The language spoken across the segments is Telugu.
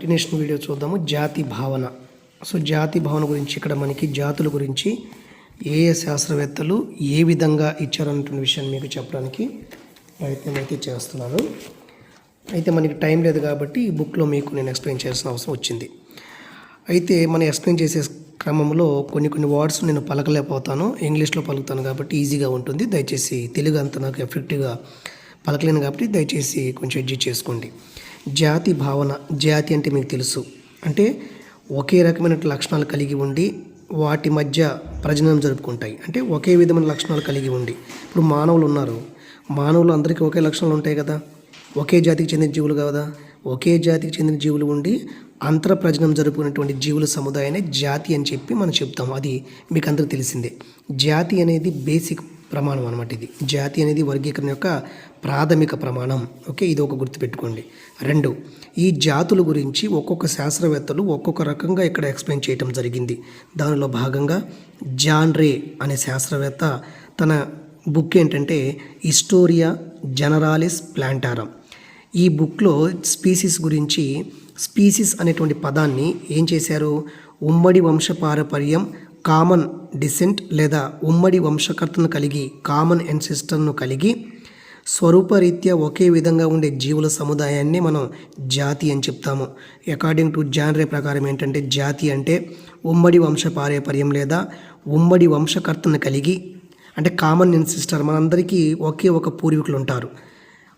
కంటిన్యూషన్ వీడియో చూద్దాము. జాతి భావన. సో జాతి భావన గురించి ఇక్కడ మనకి జాతుల గురించి ఏ ఏ శాస్త్రవేత్తలు ఏ విధంగా ఇచ్చారన్నటువంటి విషయాన్ని మీకు చెప్పడానికి ప్రయత్నం అయితే చేస్తున్నాను. అయితే మనకి టైం లేదు కాబట్టి ఈ బుక్లో మీకు నేను ఎక్స్ప్లెయిన్ చేయాల్సిన అవసరం వచ్చింది. అయితే మనం ఎక్స్ప్లెయిన్ చేసే క్రమంలో కొన్ని కొన్ని వర్డ్స్ నేను పలకలేకపోతాను. ఇంగ్లీష్లో పలుకుతాను కాబట్టి ఈజీగా ఉంటుంది. దయచేసి తెలుగు అంత నాకు ఎఫెక్టివ్గా పలకలేను కాబట్టి దయచేసి కొంచెం అడ్జస్ట్ చేసుకోండి. జాతి భావన జాతి అంటే మీకు తెలుసు. అంటే ఒకే రకమైన లక్షణాలు కలిగి ఉండి వాటి మధ్య ప్రజనం జరుపుకుంటాయి. అంటే ఒకే విధమైన లక్షణాలు కలిగి ఉండి. ఇప్పుడు మానవులు ఉన్నారు. మానవులు అందరికీ ఒకే లక్షణాలు ఉంటాయి కదా. ఒకే జాతికి చెందిన జీవులు కదా? ఒకే జాతికి చెందిన జీవులు ఉండి అంతర ప్రజనం జరుపుకునేటువంటి జీవుల సముదాయాన్ని జాతి అని చెప్పి మనం చెప్తాం. అది మీకు అందరికీ తెలిసిందే. జాతి అనేది బేసిక్ ప్రమాణం అనమాట ఇది. జాతి అనేది వర్గీకరణ యొక్క ప్రాథమిక ప్రమాణం. ఓకే ఇది ఒక గుర్తుపెట్టుకోండి. రెండు ఈ జాతుల గురించి ఒక్కొక్క శాస్త్రవేత్తలు ఒక్కొక్క రకంగా ఇక్కడ ఎక్స్ప్లెయిన్ చేయటం జరిగింది. దానిలో భాగంగా జాన్ రే అనే శాస్త్రవేత్త తన బుక్ ఏంటంటే హిస్టోరియా జనరాలిస్ ప్లాంటారం ఈ బుక్లో స్పీసీస్ గురించి స్పీసీస్ అనేటువంటి పదాన్ని ఏం చేశారు? ఉమ్మడి వంశపారపర్యం కామన్ డిసెంట్ లేదా ఉమ్మడి వంశకర్తను కలిగి కామన్ ఎన్సిస్టర్ను కలిగి స్వరూపరీత్యా ఒకే విధంగా ఉండే జీవుల సముదాయాన్ని మనం జాతి అని చెప్తాము. అకార్డింగ్ టు జాన్రే ప్రకారం ఏంటంటే జాతి అంటే ఉమ్మడి వంశపారపర్యం లేదా ఉమ్మడి వంశకర్తను కలిగి అంటే కామన్ ఎన్సిస్టర్ మనందరికీ ఒకే ఒక పూర్వీకులు ఉంటారు.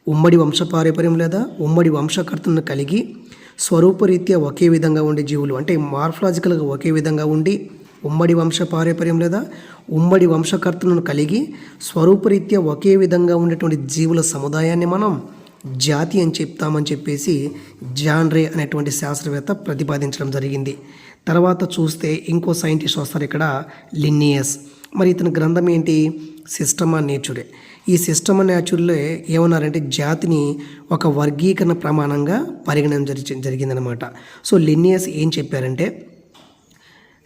ఉమ్మడి వంశపారపర్యం లేదా ఉమ్మడి వంశకర్తను కలిగి స్వరూపరీత్యా ఒకే విధంగా ఉండే జీవులు అంటే మార్ఫలాజికల్గా ఒకే విధంగా ఉండి ఉమ్మడి వంశ పారపర్యం లేదా ఉమ్మడి వంశకర్తలను కలిగి స్వరూపరీత్యా ఒకే విధంగా ఉండేటువంటి జీవుల సముదాయాన్ని మనం జాతి అని చెప్తామని చెప్పేసి జాన్ రే అనేటువంటి శాస్త్రవేత్త ప్రతిపాదించడం జరిగింది. తర్వాత చూస్తే ఇంకో సైంటిస్ట్ వస్తారు ఇక్కడ లిన్నియస్. మరి ఇతని గ్రంథం ఏంటి? సిస్టమా నేచురే. ఈ సిస్టమ్ నేచురల్లో ఏమన్నారంటే జాతిని ఒక వర్గీకరణ ప్రమాణంగా పరిగణన జరిగి జరిగిందనమాట. సో లిన్నియస్ ఏం చెప్పారంటే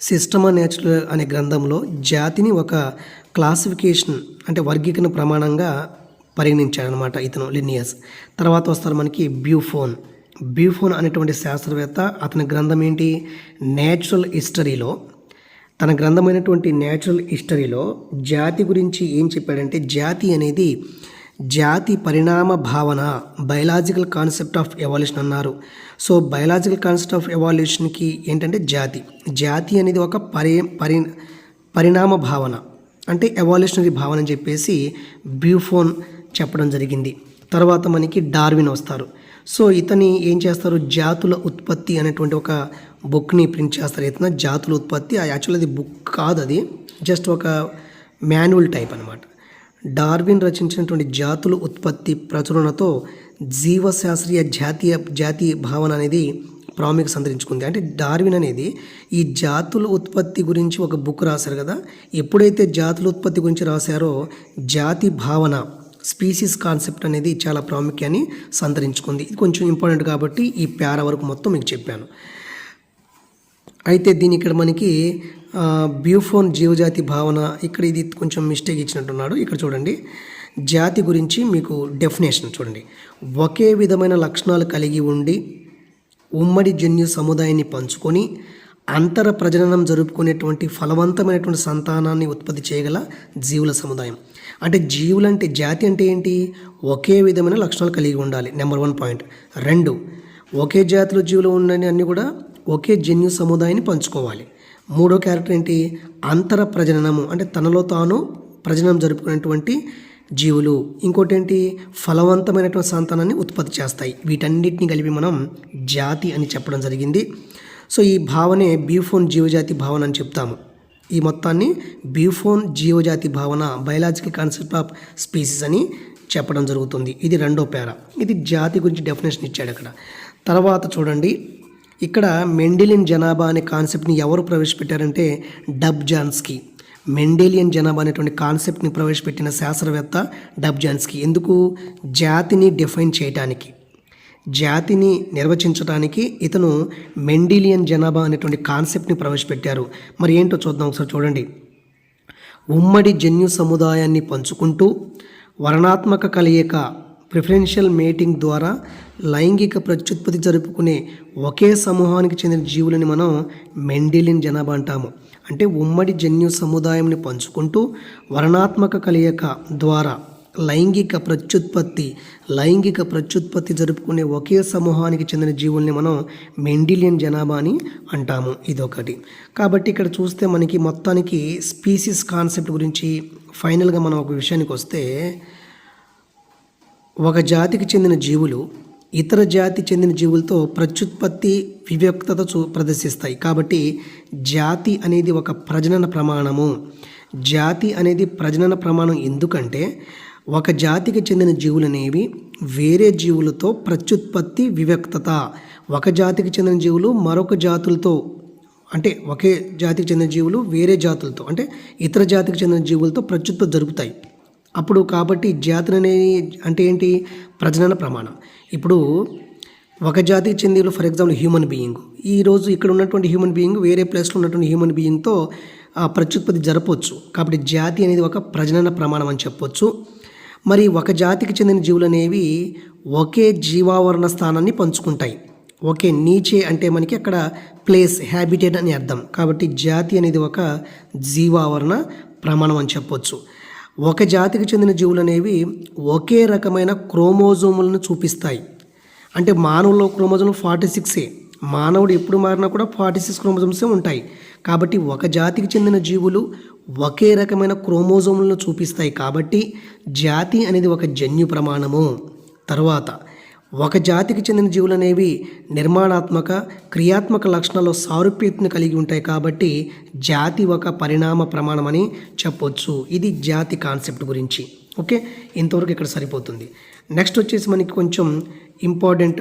సిస్టమ్ నేచురల్ అనే గ్రంథంలో జాతిని ఒక క్లాసిఫికేషన్ అంటే వర్గీకరణ ప్రమాణంగా పరిగణించాడనమాట ఇతను లినియస్ తర్వాత వస్తారు మనకి బ్యూఫోన్. బ్యూఫోన్ అనేటువంటి శాస్త్రవేత్త అతని గ్రంథం ఏంటి? నేచురల్ హిస్టరీలో. తన గ్రంథమైనటువంటి నేచురల్ హిస్టరీలో జాతి గురించి ఏం చెప్పాడంటే జాతి అనేది జాతి పరిణామ భావన బయలాజికల్ కాన్సెప్ట్ ఆఫ్ ఎవల్యూషన్ అన్నారు. సో బయలాజికల్ కాన్సెప్ట్ ఆఫ్ ఎవల్యూషన్కి ఏంటంటే జాతి. జాతి అనేది ఒక పరి పరి పరిణామ భావన. అంటే ఎవల్యూషనరీ భావన అని చెప్పేసి బ్యూఫోన్ చెప్పడం జరిగింది. తర్వాత మనకి డార్విన్ వస్తారు. సో ఇతని ఏం చేస్తారు? జాతుల ఉత్పత్తి అనేటువంటి ఒక బుక్ని ప్రింట్ చేస్తారు. ఇతను జాతుల ఉత్పత్తి. యాక్చువల్ అది బుక్ కాదు అది. జస్ట్ ఒక మాన్యువల్ టైప్ అనమాట డార్విన్ రచించినటువంటి జాతుల ఉత్పత్తి ప్రచురణతో జీవశాస్త్రీయ జాతీయ జాతీయ భావన అనేది ప్రాముఖ్యత సంతరించుకుంది. అంటే డార్విన్ అనేది ఈ జాతుల ఉత్పత్తి గురించి ఒక బుక్ రాశారు కదా. ఎప్పుడైతే జాతుల ఉత్పత్తి గురించి రాశారో జాతి భావన స్పీసీస్ కాన్సెప్ట్ అనేది చాలా ప్రాముఖ్యాన్ని సంతరించుకుంది. ఇది కొంచెం ఇంపార్టెంట్ కాబట్టి ఈ పేర వరకు మొత్తం మీకు చెప్పాను. అయితే దీని ఇక్కడ మనకి బ్యూఫోన్ జీవజాతి భావన ఇక్కడ ఇది కొంచెం మిస్టేక్ ఇచ్చినట్టున్నాడు. ఇక్కడ చూడండి. జాతి గురించి మీకు డెఫినేషన్ చూడండి. ఒకే విధమైన లక్షణాలు కలిగి ఉండి ఉమ్మడి జన్యు సముదాయాన్ని పంచుకొని అంతర ప్రజననం జరుపుకునేటువంటి ఫలవంతమైనటువంటి సంతానాన్ని ఉత్పత్తి చేయగల జీవుల సముదాయం. అంటే జీవులు అంటే జాతి అంటే ఏంటి? ఒకే విధమైన లక్షణాలు కలిగి ఉండాలి. నెంబర్ వన్ పాయింట్ రెండు ఒకే జాతిలో జీవులు ఉండని అన్నీ కూడా ఒకే జన్యు సముదాయాన్ని పంచుకోవాలి. మూడో క్యారెక్టర్ ఏంటి? అంతర ప్రజననము అంటే తనలో తాను ప్రజనం జరుపుకునేటువంటి జీవులు. ఇంకోటి ఏంటి? ఫలవంతమైనటువంటి సంతానాన్ని ఉత్పత్తి చేస్తాయి. వీటన్నిటిని కలిపి మనం జాతి అని చెప్పడం జరిగింది. సో ఈ భావనే బీఫోన్ జీవజాతి భావన అని చెప్తాము. ఈ మొత్తాన్ని బీఫోన్ జీవజాతి భావన బయలాజికల్ కాన్సెప్ట్ ఆఫ్ స్పీసీస్ అని చెప్పడం జరుగుతుంది. ఇది రెండో పేర. ఇది జాతి గురించి డెఫినేషన్ ఇచ్చాడు అక్కడ. తర్వాత చూడండి. ఇక్కడ మెండెలియన్ జనాభా అనే కాన్సెప్ట్ని ఎవరు ప్రవేశపెట్టారంటే డబ్ జాన్స్కి. మెండేలియన్ జనాభా అనేటువంటి కాన్సెప్ట్ని ప్రవేశపెట్టిన శాస్త్రవేత్త డబ్ జాన్స్కి. ఎందుకు? జాతిని డిఫైన్ చేయడానికి జాతిని నిర్వచించడానికి ఇతను మెండిలియన్ జనాభా అనేటువంటి కాన్సెప్ట్ని ప్రవేశపెట్టారు. మరి ఏంటో చూద్దాం ఒకసారి చూడండి. ఉమ్మడి జన్యు సముదాయాన్ని పంచుకుంటూ వర్ణాత్మక కలయిక ప్రిఫరెన్షియల్ మేటింగ్ ద్వారా లైంగిక ప్రత్యుత్పత్తి జరుపుకునే ఒకే సమూహానికి చెందిన జీవులని మనం మెండిలిన్ జనాభా అంటాము. అంటే ఉమ్మడి జన్యు సముదాయంని పంచుకుంటూ వర్ణాత్మక కలయిక ద్వారా లైంగిక ప్రత్యుత్పత్తి లైంగిక ప్రత్యుత్పత్తి జరుపుకునే ఒకే సమూహానికి చెందిన జీవుల్ని మనం మెండిలియన్ జనాభా అని అంటాము. ఇదొకటి. కాబట్టి ఇక్కడ చూస్తే మనకి మొత్తానికి స్పీసీస్ కాన్సెప్ట్ గురించి ఫైనల్గా మనం ఒక విషయానికి వస్తే ఒక జాతికి చెందిన జీవులు ఇతర జాతి చెందిన జీవులతో ప్రత్యుత్పత్తి వివ్యక్తత చూ ప్రదర్శిస్తాయి. కాబట్టి జాతి అనేది ఒక ప్రజనన ప్రమాణము. జాతి అనేది ప్రజనన ప్రమాణం ఎందుకంటే ఒక జాతికి చెందిన జీవులు అనేవి వేరే జీవులతో ప్రత్యుత్పత్తి వివ్యక్తత. ఒక జాతికి చెందిన జీవులు మరొక జాతులతో అంటే ఒకే జాతికి చెందిన జీవులు వేరే జాతులతో అంటే ఇతర జాతికి చెందిన జీవులతో ప్రత్యుత్పత్తి జరుపుతాయి. అప్పుడు కాబట్టి జాతులు అనేది అంటే ఏంటి? ప్రజనన ప్రమాణం. ఇప్పుడు ఒక జాతికి చెందిన ఫర్ ఎగ్జాంపుల్ హ్యూమన్ బీయింగ్. ఈరోజు ఇక్కడ ఉన్నటువంటి హ్యూమన్ బీయింగ్ వేరే ప్లేస్లో ఉన్నటువంటి హ్యూమన్ బీయింగ్తో ప్రత్యుత్పత్తి జరపవచ్చు. కాబట్టి జాతి అనేది ఒక ప్రజనన ప్రమాణం అని చెప్పొచ్చు. మరి ఒక జాతికి చెందిన జీవులు అనేవి ఒకే జీవావరణ స్థానాన్ని పంచుకుంటాయి. ఓకే నీచే అంటే మనకి అక్కడ ప్లేస్ హ్యాబిటేట్ అని అర్థం. కాబట్టి జాతి అనేది ఒక జీవావరణ ప్రమాణం అని చెప్పొచ్చు. ఒక జాతికి చెందిన జీవులు అనేవి ఒకే రకమైన క్రోమోజోములను చూపిస్తాయి. అంటే మానవుల్లో క్రోమోజోమ్ ఫార్టీ సిక్సే. మానవుడు ఎప్పుడు మారినా కూడా ఫార్టీ సిక్స్ క్రోమోజోమ్సే ఉంటాయి. కాబట్టి ఒక జాతికి చెందిన జీవులు ఒకే రకమైన క్రోమోజోములను చూపిస్తాయి. కాబట్టి జాతి అనేది ఒక జన్యు ప్రమాణము. తర్వాత ఒక జాతికి చెందిన జీవులు అనేవి నిర్మాణాత్మక క్రియాత్మక లక్షణాల్లో సారూప్యతను కలిగి ఉంటాయి కాబట్టి జాతి ఒక పరిణామ ప్రమాణం అని చెప్పొచ్చు. ఇది జాతి కాన్సెప్ట్ గురించి. ఓకే? ఇంతవరకు ఇక్కడ సరిపోతుంది. నెక్స్ట్ వచ్చేసి మనకి కొంచెం ఇంపార్టెంట్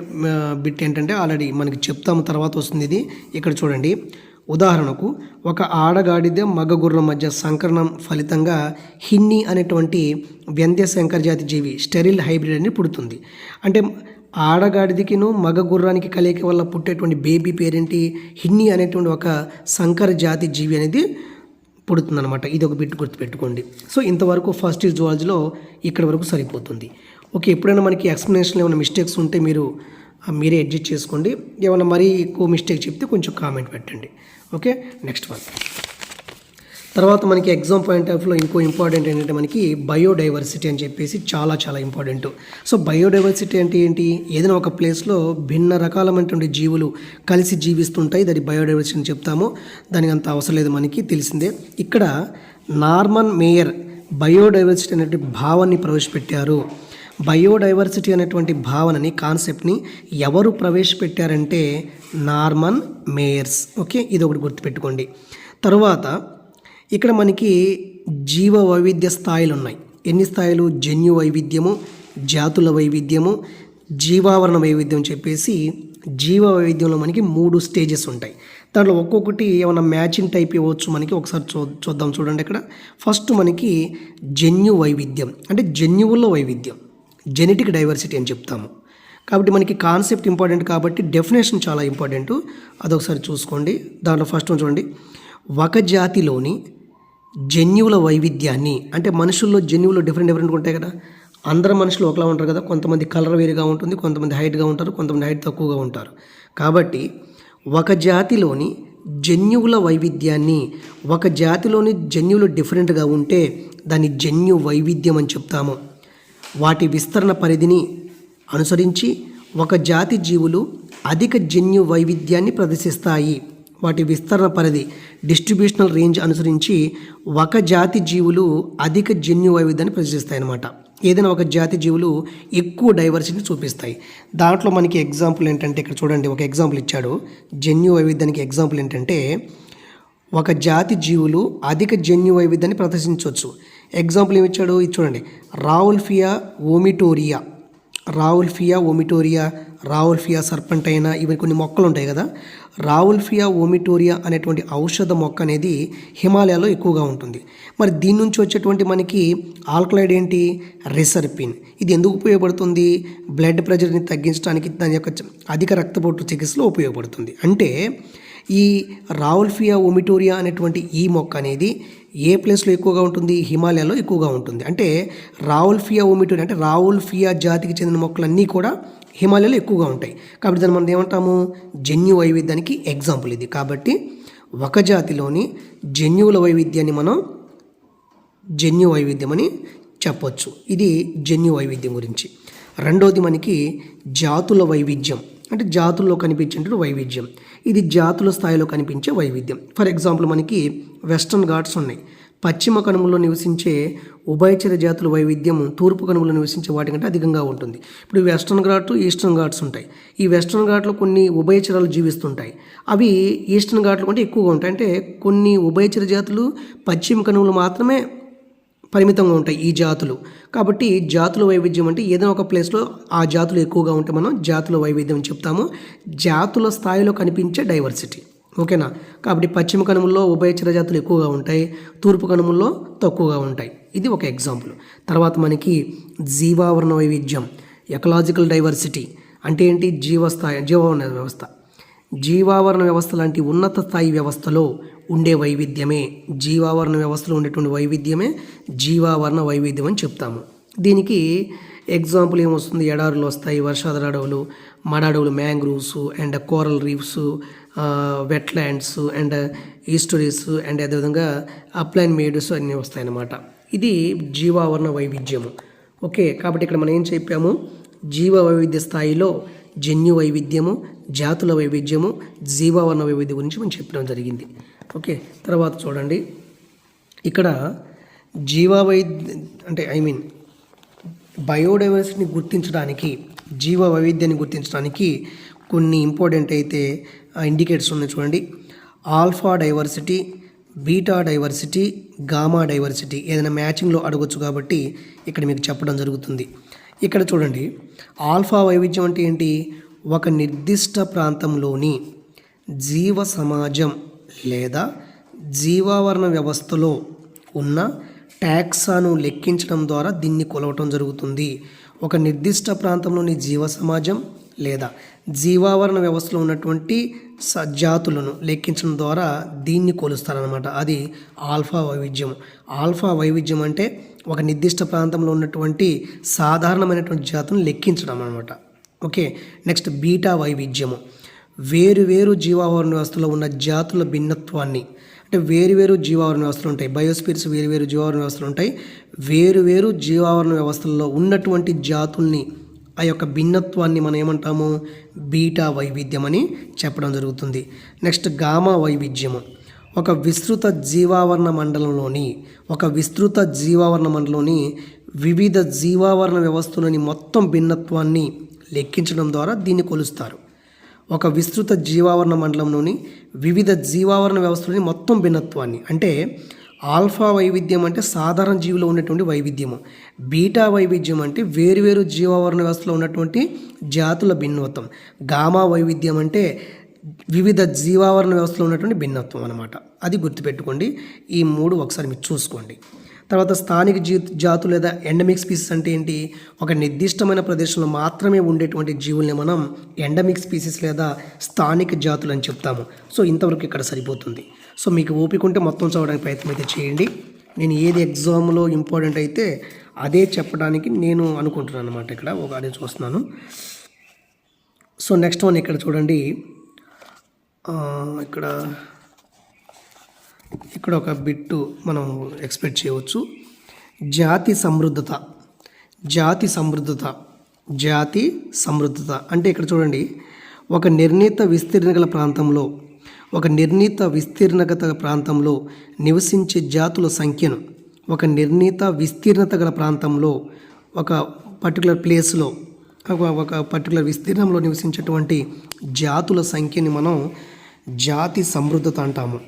బిట్ ఏంటంటే ఆల్రెడీ మనకి చెప్తాము తర్వాత వస్తుంది ఇది. ఇక్కడ చూడండి. ఉదాహరణకు ఒక ఆడగాడిద మగ గుర్రం మధ్య సంకరణం ఫలితంగా హిన్ని అనేటువంటి వ్యంధ్య సంకరజాతి జీవి స్టెరిల్ హైబ్రిడ్ అని పుడుతుంది. అంటే ఆడగాడిదికిను మగ గుర్రానికి కలయిక వల్ల పుట్టేటువంటి బేబీ పేరేంటి? హిన్ని అనేటువంటి ఒక సంకర జాతి జీవి అనేది పుడుతుందన్నమాట. ఇది ఒక బిట్ గుర్తుపెట్టుకోండి. సో ఇంతవరకు ఫస్ట్ ఇయర్ జువాలజీలో ఇక్కడ వరకు సరిపోతుంది. ఓకే ఎప్పుడైనా మనకి ఎక్స్ప్లెనేషన్ ఏమైనా మిస్టేక్స్ ఉంటే మీరు మీరే అడ్జస్ట్ చేసుకోండి. ఏమైనా మరీ ఎక్కువ మిస్టేక్ చెప్తే కొంచెం కామెంట్ పెట్టండి. Okay next one. తర్వాత మనకి ఎగ్జామ్ పాయింట్ ఆఫ్లో ఇంకో ఇంపార్టెంట్ ఏంటంటే మనకి బయోడైవర్సిటీ అని చెప్పేసి చాలా చాలా ఇంపార్టెంట్ సో బయోడైవర్సిటీ అంటే ఏంటి? ఏదైనా ఒక ప్లేస్లో భిన్న రకాలమైనటువంటి జీవులు కలిసి జీవిస్తుంటాయి. దాని బయోడైవర్సిటీ అని చెప్తాము. దానికి అంత అవసరం లేదు మనకి తెలిసిందే. ఇక్కడ నార్మన్ మేయర్ బయోడైవర్సిటీ అనేటువంటి భావాన్ని ప్రవేశపెట్టారు. బయోడైవర్సిటీ అనేటువంటి భావనని కాన్సెప్ట్ని ఎవరు ప్రవేశపెట్టారంటే నార్మన్ మేయర్స్ ఓకే ఇది ఒకటి గుర్తుపెట్టుకోండి. తరువాత ఇక్కడ మనకి జీవ వైవిధ్య స్థాయిలు ఉన్నాయి ఎన్ని స్థాయిలు? జన్యు వైవిధ్యము జాతుల వైవిధ్యము జీవావరణ వైవిధ్యం చెప్పేసి జీవ వైవిధ్యంలో మనకి మూడు స్టేజెస్ ఉంటాయి. దాంట్లో ఒక్కొక్కటి ఏమైనా మ్యాచింగ్ టైప్ ఇవ్వచ్చు మనకి? ఒకసారి చూ చూద్దాం చూడండి ఇక్కడ ఫస్ట్ మనకి జన్యు వైవిధ్యం. అంటే జన్యువుల్లో వైవిధ్యం. జెనెటిక్ డైవర్సిటీ అని చెప్తాము. కాబట్టి మనకి కాన్సెప్ట్ ఇంపార్టెంట్ కాబట్టి డెఫినేషన్ చాలా ఇంపార్టెంట్. అదొకసారి చూసుకోండి. దాంట్లో ఫస్ట్ చూడండి. ఒక జాతిలోని జన్యువుల వైవిధ్యాన్ని అంటే మనుషుల్లో జన్యువులు డిఫరెంట్ డిఫరెంట్గా ఉంటాయి కదా. అందరు మనుషులు ఒకలా ఉంటారు కదా. కొంతమంది కలర్ వేరుగా ఉంటుంది కొంతమంది హైట్గా ఉంటారు కొంతమంది హైట్ తక్కువగా ఉంటారు. కాబట్టి ఒక జాతిలోని జన్యువుల వైవిధ్యాన్ని ఒక జాతిలోని జన్యువులు డిఫరెంట్గా ఉంటే దాన్ని జన్యు వైవిధ్యం అని చెప్తాము. వాటి విస్తరణ పరిధిని అనుసరించి ఒక జాతి జీవులు అధిక జన్యు వైవిధ్యాన్ని ప్రదర్శిస్తాయి. వాటి విస్తరణ పరిధి డిస్ట్రిబ్యూషనల్ రేంజ్ అనుసరించి ఒక జాతి జీవులు అధిక జన్యు వైవిధ్యాన్ని ప్రదర్శిస్తాయి అన్నమాట ఏదైనా ఒక జాతి జీవులు ఎక్కువ డైవర్సిటీని చూపిస్తాయి. దాంట్లో మనకి ఎగ్జాంపుల్ ఏంటంటే ఇక్కడ చూడండి ఒక ఎగ్జాంపుల్ ఇచ్చాడు. జన్యు వైవిధ్యానికి ఎగ్జాంపుల్ ఏంటంటే ఒక జాతి జీవులు అధిక జన్యు వైవిధ్యాన్ని ప్రదర్శించవచ్చు. ఎగ్జాంపుల్ ఏమి ఇచ్చాడు? ఇది చూడండి. రావుల్ఫియా ఓమిటోరియా. రావుల్ఫియా ఓమిటోరియా రావుల్ఫియా సర్పంటైనా ఇవి కొన్ని మొక్కలు ఉంటాయి కదా రావుల్ఫియా ఓమిటోరియా అనేటువంటి ఔషధ మొక్క అనేది హిమాలయాలో ఎక్కువగా ఉంటుంది. మరి దీని నుంచి వచ్చేటువంటి మనకి ఆల్కలైడ్ ఏంటి? రెసర్పిన్. ఇది ఎందుకు ఉపయోగపడుతుంది? బ్లడ్ ప్రెషర్ని తగ్గించడానికి దాని యొక్క అధిక రక్తపోటు చికిత్సలో ఉపయోగపడుతుంది. అంటే ఈ రావుల్ఫియా ఒమిటోరియా అనేటువంటి ఈ మొక్క అనేది ఏ ప్లేస్లో ఎక్కువగా ఉంటుంది? హిమాలయాలో ఎక్కువగా ఉంటుంది. అంటే రావుల్ఫియా ఒమిటోరియా అంటే రావుల్ఫియా జాతికి చెందిన మొక్కలన్నీ కూడా హిమాలయాలు ఎక్కువగా ఉంటాయి. కాబట్టి దాన్ని మనం ఏమంటాము? జన్యు వైవిధ్యానికి ఎగ్జాంపుల్ ఇది. కాబట్టి ఒక జాతిలోని జన్యువుల వైవిధ్యాన్ని మనం జన్యు వైవిధ్యం అని చెప్పొచ్చు. ఇది జన్యు వైవిధ్యం గురించి. రెండోది మనకి జాతుల వైవిధ్యం. అంటే జాతుల్లో కనిపించేటువంటి వైవిధ్యం. ఇది జాతుల స్థాయిలో కనిపించే వైవిధ్యం. ఫర్ ఎగ్జాంపుల్ మనకి వెస్ట్రన్ ఘాట్స్ ఉన్నాయి. పశ్చిమ కనుమలో నివసించే ఉభయచర జాతుల వైవిధ్యం తూర్పు కనుమలో నివసించే వాటికంటే అధికంగా ఉంటుంది. ఇప్పుడు వెస్ట్రన్ ఘాట్ ఈస్టర్న్ ఘాట్స్ ఉంటాయి. ఈ వెస్ట్రన్ ఘాట్లో కొన్ని ఉభయచరాలు జీవిస్తుంటాయి. అవి ఈస్టర్న్ ఘాట్లు కంటే ఎక్కువగా ఉంటాయి. అంటే కొన్ని ఉభయచర జాతులు పశ్చిమ కనుమలు మాత్రమే పరిమితంగా ఉంటాయి ఈ జాతులు. కాబట్టి జాతుల వైవిధ్యం అంటే ఏదైనా ఒక ప్లేస్లో ఆ జాతులు ఎక్కువగా ఉంటే మనం జాతుల వైవిధ్యం చెప్తాము. జాతుల స్థాయిలో కనిపించే డైవర్సిటీ. ఓకేనా? కాబట్టి పశ్చిమ కనుమల్లో ఉభయచర జాతులు ఎక్కువగా ఉంటాయి తూర్పు కనుమల్లో తక్కువగా ఉంటాయి. ఇది ఒక ఎగ్జాంపుల్. తర్వాత మనకి జీవావరణ వైవిధ్యం ఎకలాజికల్ డైవర్సిటీ అంటే ఏంటి? జీవస్థాయి జీవావరణ వ్యవస్థ. జీవావరణ వ్యవస్థ లాంటి ఉన్నత స్థాయి వ్యవస్థలో ఉండే వైవిధ్యమే జీవావరణ వ్యవస్థలో ఉండేటువంటి వైవిధ్యమే జీవావరణ వైవిధ్యం అని చెప్తాము. దీనికి ఎగ్జాంపుల్ ఏమొస్తుంది? ఎడారులు వస్తాయి వర్షాధార అడవులు మడ అడవులు mangroves and coral reefs wetlands and estuaries and అదేవిధంగా అప్లైన్ మేడ్స్ అన్నీ వస్తాయన్నమాట. ఇది జీవావరణ వైవిధ్యము. ఓకే కాబట్టి ఇక్కడ మనం ఏం చెప్పాము? జీవ వైవిధ్య స్థాయిలో జన్యు వైవిధ్యము జాతుల వైవిధ్యము జీవావరణ వైవిధ్యం గురించి మనం చెప్పడం జరిగింది. ఓకే తర్వాత చూడండి. ఇక్కడ జీవ అంటే ఐ మీన్ బయోడైవర్సిటీని గుర్తించడానికి జీవ వైవిధ్యాన్ని గుర్తించడానికి కొన్ని ఇంపార్టెంట్ అయితే ఇండికేటర్స్ ఉన్నాయి చూడండి. Alpha diversity beta diversity gamma diversity ఏదైనా మ్యాచింగ్లో అడగొచ్చు కాబట్టి ఇక్కడ మీకు చెప్పడం జరుగుతుంది. ఇక్కడ చూడండి ఆల్ఫా వైవిధ్యం అంటే ఏంటి? ఒక నిర్దిష్ట ప్రాంతంలోని జీవ సమాజం లేదా జీవావరణ వ్యవస్థలో ఉన్న ట్యాక్సాను లెక్కించడం ద్వారా దీన్ని కొలవటం జరుగుతుంది. ఒక నిర్దిష్ట ప్రాంతంలోని జీవ సమాజం లేదా జీవావరణ వ్యవస్థలో ఉన్నటువంటి స జాతులను లెక్కించడం ద్వారా దీన్ని కొలుస్తారనమాట అది ఆల్ఫా వైవిధ్యం. ఆల్ఫా వైవిధ్యం అంటే ఒక నిర్దిష్ట ప్రాంతంలో ఉన్నటువంటి సాధారణమైనటువంటి జాతులను లెక్కించడం అనమాట ఓకే నెక్స్ట్ బీటా వైవిధ్యము వేరు వేరు జీవావరణ వ్యవస్థలో ఉన్న జాతుల భిన్నత్వాన్ని అంటే వేరు వేరు జీవావరణ వ్యవస్థలు ఉంటాయి. బయోస్పిరిట్స్ వేరు వేరు జీవావరణ వ్యవస్థలు ఉంటాయి. వేరు వేరు జీవావరణ వ్యవస్థల్లో ఉన్నటువంటి జాతుల్ని ఆ యొక్క భిన్నత్వాన్ని మనం ఏమంటాము? బీటా వైవిధ్యం అని చెప్పడం జరుగుతుంది. నెక్స్ట్ గామా వైవిధ్యము. ఒక విస్తృత జీవావరణ మండలంలోని ఒక విస్తృత జీవావరణ మండలంలోని వివిధ జీవావరణ వ్యవస్థలోని మొత్తం భిన్నత్వాన్ని లెక్కించడం ద్వారా దీన్ని కొలుస్తారు. ఒక విస్తృత జీవావరణ మండలంలోని వివిధ జీవావరణ వ్యవస్థలోని మొత్తం భిన్నత్వాన్ని. అంటే ఆల్ఫా వైవిధ్యం అంటే సాధారణ జీవిలో ఉన్నటువంటి వైవిధ్యము బీటా వైవిధ్యం అంటే వేరువేరు జీవావరణ వ్యవస్థలో ఉన్నటువంటి జాతుల భిన్నత్వం. గామా వైవిధ్యం అంటే వివిధ జీవావరణ వ్యవస్థలో ఉన్నటువంటి భిన్నత్వం అనమాట అది గుర్తుపెట్టుకోండి. ఈ మూడు ఒకసారి మీరు చూసుకోండి. తర్వాత స్థానిక జీ జాతులు లేదా ఎండమిక్ స్పీసీస్ అంటే ఏంటి? ఒక నిర్దిష్టమైన ప్రదేశంలో మాత్రమే ఉండేటువంటి జీవుల్ని మనం ఎండమిక్ స్పీసీస్ లేదా స్థానిక జాతులు అని చెప్తాము. సో ఇంతవరకు ఇక్కడ సరిపోతుంది. సో మీకు ఓపిక ఉంటే మొత్తం చదవడానికి ప్రయత్నం అయితే చేయండి. నేను ఏది ఎగ్జామ్లో ఇంపార్టెంట్ అయితే అదే చెప్పడానికి నేను అనుకుంటున్నాను అనమాట ఇక్కడ ఒక అదే చూస్తున్నాను. సో నెక్స్ట్ వన్ ఇక్కడ చూడండి. ఇక్కడ ఇక్కడ ఒక బిట్టు మనం ఎక్స్పెక్ట్ చేయవచ్చు. జాతి సమృద్ధత జాతి సమృద్ధత జాతి సమృద్ధత. అంటే ఇక్కడ చూడండి ఒక నిర్ణీత విస్తీర్ణ గల ప్రాంతంలో ఒక నిర్ణీత విస్తీర్ణగత ప్రాంతంలో నివసించే జాతుల సంఖ్యను ఒక నిర్ణీత విస్తీర్ణత గల ప్రాంతంలో ఒక పర్టికులర్ ప్లేస్లో ఒక ఒక పర్టికులర్ విస్తీర్ణంలో నివసించేటువంటి జాతుల సంఖ్యని మనం జాతి సమృద్ధత అంటాము.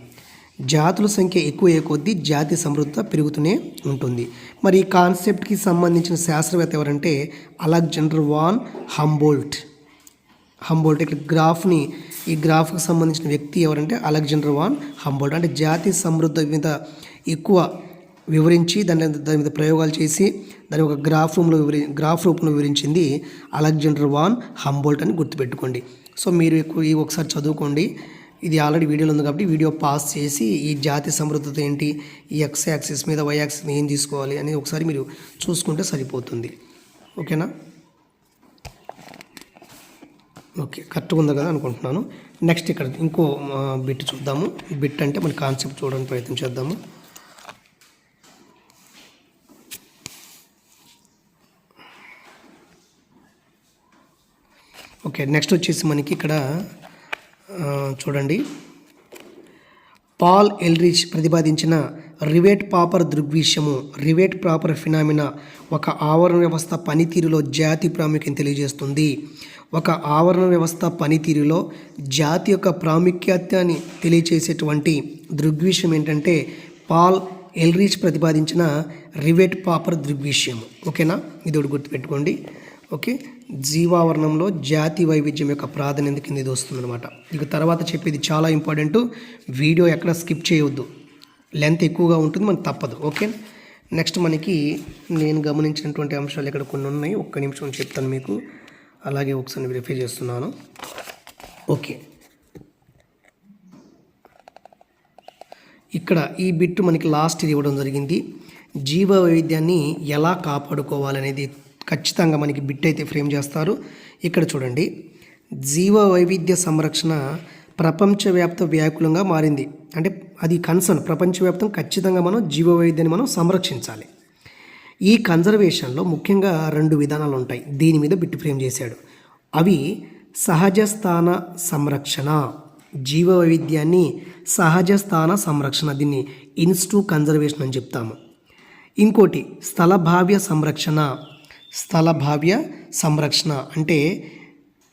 జాతుల సంఖ్య ఎక్కువ కొద్దీ జాతి సమృద్ధత పెరుగుతూనే ఉంటుంది. మరి ఈ కాన్సెప్ట్కి సంబంధించిన శాస్త్రవేత్త ఎవరంటే అలెగ్జాండర్ వాన్ హంబోల్ట్. హంబోల్ట్ ఇక్కడ గ్రాఫ్ని ఈ గ్రాఫ్కి సంబంధించిన వ్యక్తి ఎవరంటే అలెగ్జాండర్ వాన్ హంబోల్ట్. అంటే జాతి సమృద్ధి మీద ఎక్కువ వివరించి దాని దాని మీద ప్రయోగాలు చేసి దాని ఒక గ్రాఫ్ రూమ్లో వివరి గ్రాఫ్ రూపంలో వివరించింది అలెగ్జాండర్ వాన్ హంబోల్ట్ అని గుర్తుపెట్టుకోండి. సో మీరు ఎక్కువ ఈ ఒకసారి చదువుకోండి. ఇది ఆల్రెడీ వీడియోలో ఉంది కాబట్టి వీడియో పాస్ చేసి ఈ జాతి సమృద్ధత ఏంటి ఈ ఎక్స్ యాక్సిస్ మీద వై యాక్సిస్ ఏం తీసుకోవాలి అనేది ఒకసారి మీరు చూసుకుంటే సరిపోతుంది. ఓకేనా? ఓకే కరెక్ట్గా ఉంది కదా అనుకుంటున్నాను. నెక్స్ట్ ఇక్కడ ఇంకో బిట్ చూద్దాము. బిట్ అంటే మన కాన్సెప్ట్ చూడడానికి ప్రయత్నం చేద్దాము. ఓకే నెక్స్ట్ వచ్చేసి మనకి ఇక్కడ చూడండి. పాల్ ఎల్రిచ్ ప్రతిపాదించిన రివేట్ పాపర్ దృగ్విషయము రివేట్ ప్రాపర్ ఫినామినా ఒక ఆవరణ వ్యవస్థ పనితీరులో జాతి ప్రాముఖ్యం తెలియజేస్తుంది. ఒక ఆవరణ వ్యవస్థ పనితీరులో జాతి యొక్క ప్రాముఖ్యతని తెలియచేసేటువంటి దృగ్విషయం ఏంటంటే పాల్ ఎల్రిచ్ ప్రతిపాదించిన రివెట్ పాపర్ దృగ్విషయం. ఓకేనా? ఇది ఒకటి గుర్తుపెట్టుకోండి. ఓకే? జీవావరణంలో జాతి వైవిధ్యం యొక్క ప్రాధాన్యత కింద ఇది వస్తుందన్నమాట. ఇక తర్వాత చెప్పేది చాలా ఇంపార్టెంట్. వీడియో ఎక్కడ స్కిప్ చేయవద్దు లెంత్ ఎక్కువగా ఉంటుంది మనకు తప్పదు. ఓకే? నెక్స్ట్ మనకి నేను గమనించినటువంటి అంశాలు ఇక్కడ కొన్ని ఉన్నాయి. ఒక్క నిమిషం చెప్తాను మీకు. అలాగే ఒకసారి వెరిఫై చేస్తున్నాను. ఓకే. ఇక్కడ ఈ బిట్ మనకి లాస్ట్ ఇవ్వడం జరిగింది. జీవ వైవిధ్యాన్ని ఎలా కాపాడుకోవాలనేది ఖచ్చితంగా మనకి బిట్ అయితే ఫ్రేమ్ చేస్తారు. ఇక్కడ చూడండి. జీవ వైవిధ్య సంరక్షణ ప్రపంచవ్యాప్త వ్యాకులంగా మారింది. అంటే అది కన్సర్న్ ప్రపంచవ్యాప్తం ఖచ్చితంగా మనం జీవ వైవిధ్యాన్ని మనం సంరక్షించాలి. ఈ కన్జర్వేషన్లో ముఖ్యంగా రెండు విధానాలు ఉంటాయి దీని మీద బిట్ ఫ్రేమ్ చేశాడు. అవి సహజ స్థాన సంరక్షణ జీవ వైవిధ్యాన్ని సహజ స్థాన సంరక్షణ దీన్ని ఇన్స్టూ కన్జర్వేషన్ అని చెప్తాము. ఇంకోటి స్థలభావ్య సంరక్షణ. స్థలభావ్య సంరక్షణ అంటే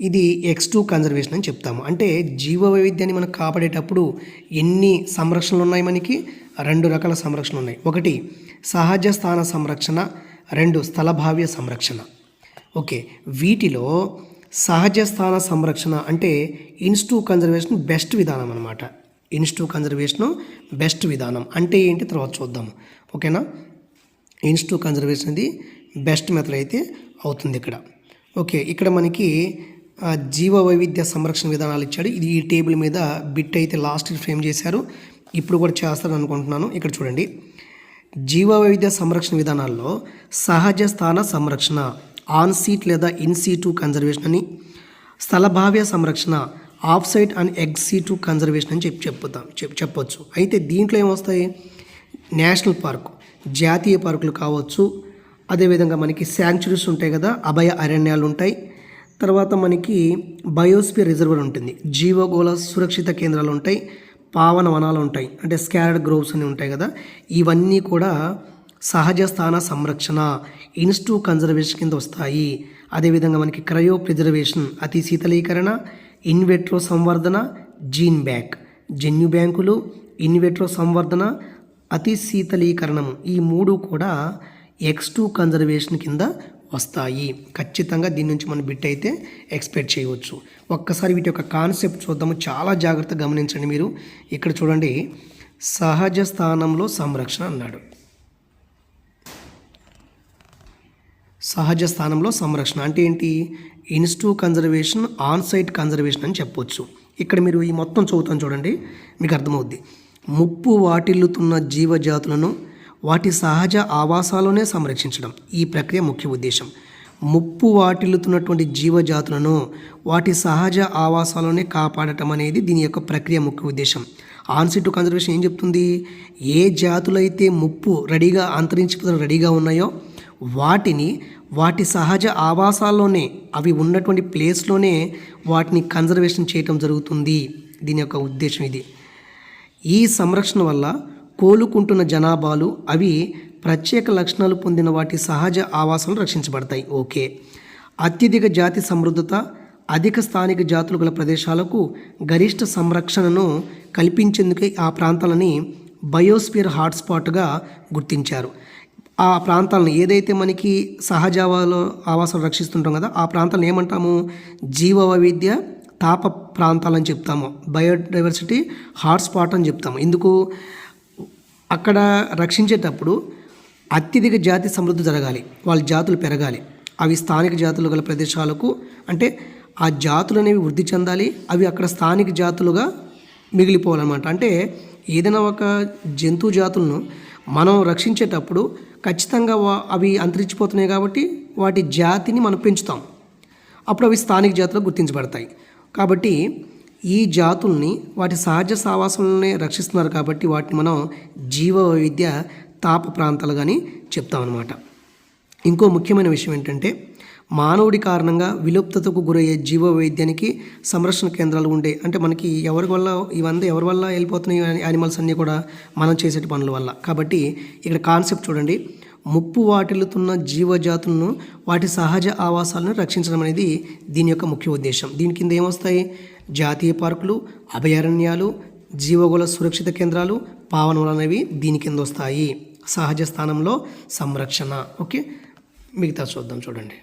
ఇది ఎక్స్ టూ కన్జర్వేషన్ అని చెప్తాము. అంటే జీవ వైవిధ్యాన్ని మనం కాపాడేటప్పుడు ఎన్ని సంరక్షణలు ఉన్నాయి మనకి? రెండు రకాల సంరక్షణలు ఉన్నాయి. ఒకటి సహజ స్థాన సంరక్షణ. రెండు స్థలభావ్య సంరక్షణ. ఓకే. వీటిలో సహజ స్థాన సంరక్షణ అంటే ఇన్స్టూ కన్జర్వేషన్ బెస్ట్ విధానం అనమాట ఇన్స్టూ కన్జర్వేషన్ బెస్ట్ విధానం. అంటే ఏంటి? తర్వాత చూద్దాం ఓకేనా? ఇన్స్టూ కన్జర్వేషన్ ఇది బెస్ట్ మెథడ్ అయితే అవుతుంది ఇక్కడ. ఓకే. ఇక్కడ మనకి జీవ వైవిధ్య సంరక్షణ విధానాలు ఇచ్చాడు. ఇది ఈ టేబుల్ మీద బిట్ అయితే లాస్ట్ ఫ్రేమ్ చేశారు. ఇప్పుడు కూడా చేస్తారు అనుకుంటున్నాను. ఇక్కడ చూడండి. జీవ వైవిధ్య సంరక్షణ విధానాల్లో సహజ స్థాన సంరక్షణ ఆన్ సీట్ లేదా ఇన్ సీటు కన్జర్వేషన్ అని స్థలభావ్య సంరక్షణ off site and ex situ conservation అని చెప్పి చెప్పుతాం చెప్పొచ్చు. అయితే దీంట్లో ఏమొస్తాయి? నేషనల్ పార్క్ జాతీయ పార్కులు కావచ్చు. అదేవిధంగా మనకి శాంక్చురీస్ ఉంటాయి కదా అభయ అరణ్యాలు ఉంటాయి. తర్వాత మనకి బయోస్పియర్ రిజర్వర్ ఉంటుంది. జీవగోళ సురక్షిత కేంద్రాలు ఉంటాయి. పావన వనాలు ఉంటాయి. అంటే స్కారడ్ గ్రోవ్స్ అని ఉంటాయి కదా. ఇవన్నీ కూడా సహజ స్థాన సంరక్షణ ఇన్స్టూ కన్జర్వేషన్ కింద వస్తాయి. అదేవిధంగా మనకి క్రయో ప్రిజర్వేషన్ అతి శీతలీకరణ ఇన్వెట్రో సంవర్ధన జీన్ బ్యాంక్. జన్యు బ్యాంకులు ఇన్వెట్రో సంవర్ధన అతి శీతలీకరణం ఈ మూడు కూడా ఎక్స్ టూ కన్జర్వేషన్ కింద వస్తాయి. ఖచ్చితంగా దీని నుంచి మనం బిట్ అయితే ఎక్స్పెక్ట్ చేయవచ్చు. ఒక్కసారి వీటి యొక్క కాన్సెప్ట్ చూద్దాము. చాలా జాగ్రత్తగా గమనించండి మీరు. ఇక్కడ చూడండి. సహజ స్థానంలో సంరక్షణ అన్నాడు. సహజ స్థానంలో సంరక్షణ అంటే ఏంటి? In situ conservation on site conservation అని చెప్పొచ్చు. ఇక్కడ మీరు ఈ మొత్తం చదువుతాను చూడండి. మీకు అర్థమవుద్ది. ముప్పు వాటిల్లుతున్న జీవజాతులను వాటి సహజ ఆవాసాల్లోనే సంరక్షించడం ఈ ప్రక్రియ ముఖ్య ఉద్దేశం. ముప్పు వాటిల్లుతున్నటువంటి జీవజాతులను వాటి సహజ ఆవాసాల్లోనే కాపాడటం అనేది దీని యొక్క ప్రక్రియ ముఖ్య ఉద్దేశం. ఆన్సిట్ కన్జర్వేషన్ ఏం చెప్తుంది? ఏ జాతులైతే ముప్పు రెడీగా అంతరించిపోతున్న రెడీగా ఉన్నాయో వాటిని వాటి సహజ ఆవాసాల్లోనే అవి ఉన్నటువంటి ప్లేస్లోనే వాటిని కన్జర్వేషన్ చేయటం జరుగుతుంది. దీని యొక్క ఉద్దేశం ఇది. ఈ సంరక్షణ వల్ల కోలుకుంటున్న జనాభాలు అవి ప్రత్యేక లక్షణాలు పొందిన వాటి సహజ ఆవాసాలు రక్షించబడతాయి. ఓకే. అత్యధిక జాతి సమృద్ధత అధిక స్థానిక జాతులు గల ప్రదేశాలకు గరిష్ట సంరక్షణను కల్పించేందుకే ఆ ప్రాంతాలని బయోస్పియర్ హాట్స్పాట్గా గుర్తించారు. ఆ ప్రాంతాలను ఏదైతే మనకి సహజ ఆవాలో ఆవాసాలు రక్షిస్తుంటాం కదా ఆ ప్రాంతాలను ఏమంటాము? జీవ వైవిధ్య తాప ప్రాంతాలని చెప్తాము. బయోడైవర్సిటీ హాట్స్పాట్ అని చెప్తాము. ఎందుకు? అక్కడ రక్షించేటప్పుడు అత్యధిక జాతి సమృద్ధి జరగాలి. వాళ్ళ జాతులు పెరగాలి. అవి స్థానిక జాతులు గల ప్రదేశాలకు అంటే ఆ జాతులు అనేవి వృద్ధి చెందాలి. అవి అక్కడ స్థానిక జాతులుగా మిగిలిపోవాలన్నమాట. అంటే ఏదైనా ఒక జంతు జాతులను మనం రక్షించేటప్పుడు ఖచ్చితంగా వా- అవి అంతరించిపోతున్నాయి కాబట్టి వాటి జాతిని మనం పెంచుతాం. అప్పుడు అవి స్థానిక జాతులు గుర్తించబడతాయి. కాబట్టి ఈ జాతుల్ని వాటి సహజ సావాసంలోనే రక్షిస్తున్నారు కాబట్టి వాటిని మనం జీవ వైవిధ్య తాప ప్రాంతాలు కానీ చెప్తామన్నమాట. ఇంకో ముఖ్యమైన విషయం ఏంటంటే మానవుడి కారణంగా విలుప్తతకు గురయ్యే జీవ వైద్యానికి సంరక్షణ కేంద్రాలు ఉండే అంటే మనకి ఎవరి వల్ల ఇవంతా ఎవరి వల్ల వెళ్ళిపోతున్నాయి యానిమల్స్ అన్నీ కూడా మనం చేసే పనుల వల్ల. కాబట్టి ఇక్కడ కాన్సెప్ట్ చూడండి. ముప్పు వాటిల్లుతున్న జీవజాతులను వాటి సహజ ఆవాసాలను రక్షించడం అనేది దీని యొక్క ముఖ్య ఉద్దేశం. దీని కింద ఏమొస్తాయి? జాతీయ పార్కులు అభయారణ్యాలు జీవగోళ సురక్షిత కేంద్రాలు పావనములు అనేవి దీని కింద వస్తాయి. సహజ స్థానంలో సంరక్షణ. ఓకే? మిగతా చూద్దాం చూడండి.